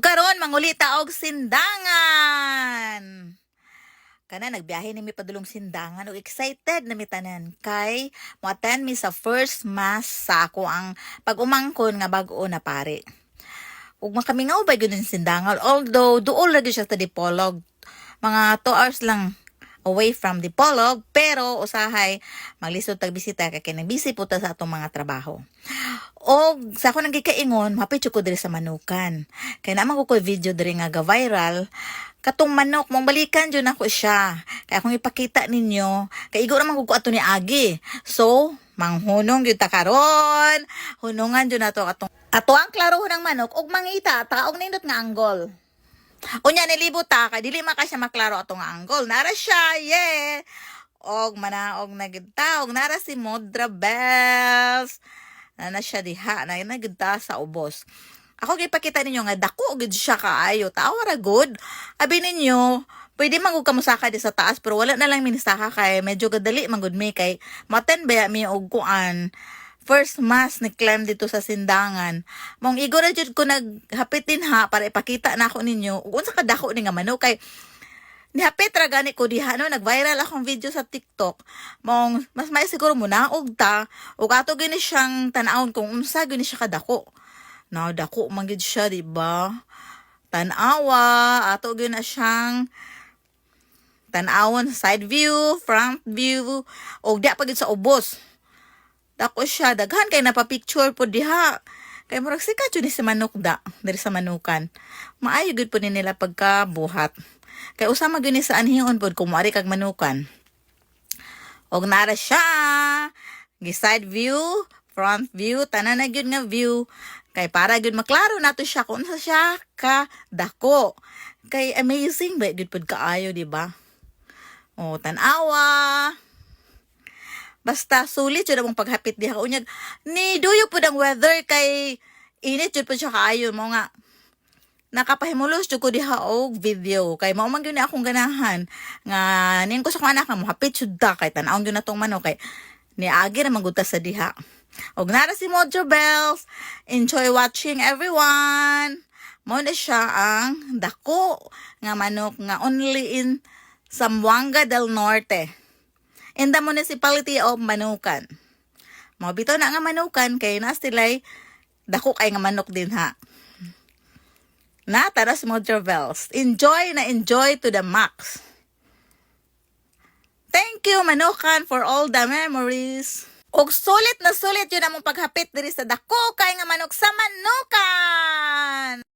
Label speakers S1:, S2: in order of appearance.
S1: Karon mangulita og sindangan. Kana nagbiyahe ni mi padulong sindangan ug excited na mi tanan kay mo-attend mi sa first mass sa ako ang pag-umangkon nga bag-o na pare. Ug makamingaw ba gyud sindangan although duol ra siya sa Dipolog. Mga 2 hours lang away from Dipolog pero usahay maglisod tag bisita kay kay busy po sa atong mga trabaho. Og sa ako nang gikaingon, mapit ko diri sa manukan. Kay naman ko ko video diri nga ga viral. Katong manok, mong balikan dyan ako siya. Kaya kung ipakita ninyo, kay igo naman ko ato ni Agi. So, manghunong yun ta karon. Hunungan dyan nato atong ato ang klaro ng manok ug mangita taog nindot nga anggol. Unya nilibot ta kay dili man ka siya maklaro atong anggol. Nara siya, yeah. Og manaog na gid og nara si Modra Bells. Na na siya diha, na na gid ta sa ubos. Ako gipakita ninyo nga dako gid siya kaayo. Tawa ra good. Abi ninyo, pwede man gud kamusaka di sa taas pero wala na lang minisaka kay medyo gadali man gud mi kay maten baya mi og kuan first mass ni climb dito sa sindangan. Mong igo na jud ko naghapit din ha para ipakita na ako ninyo unsa ka dako ni nga manok kay Nihapit ra gani ko diha no nag-viral akong video sa TikTok. Mong mas may siguro mo na og ta ug ato gini siyang tan-awon kung unsa gini siya kadako. Na dako man gid siya, di ba? Tan-awa, ato gyud na siyang tan-awon side view, front view, og di pa sa ubos. Dako siya, daghan kay napapicture po diha. Kay murag jud ni si manok da, diri sa manukan. Maayo gud po ni nila pagkabuhat. Kay usama gyud ni sa anhiyon pod kung moari kag manukan. Og nara siya. Gi side view, front view, tanan na gyud nga view. Kay para gyud maklaro nato siya kung sa siya ka dako. Kay amazing ba gyud pod kaayo, di ba? O tan-awa. Basta sulit jud among paghapit diha. Unyag ni duyo pud ang weather kay init jud pud siya kaayo. Mo nga nakapahimulos jud ko diha og video. Kay mao man gyud ni akong ganahan. Nga nin ko sa kong anak nga mohapit jud ta. Kay tan-awon gyud natong manok. Kay ni agi ra maguta sa diha. Og nara si Mojo Bells. Enjoy watching everyone! Mo na siya ang dako nga manok nga only in Zamboanga del Norte in the municipality of Manukan. Mo bitaw na nga Manukan kay na sila'y dako kay nga manok din ha. Na tara sa Mojo Bells. Enjoy na enjoy to the max. Thank you Manukan for all the memories. Og sulit na sulit yun among paghapit diri sa dako kay nga manok sa Manukan.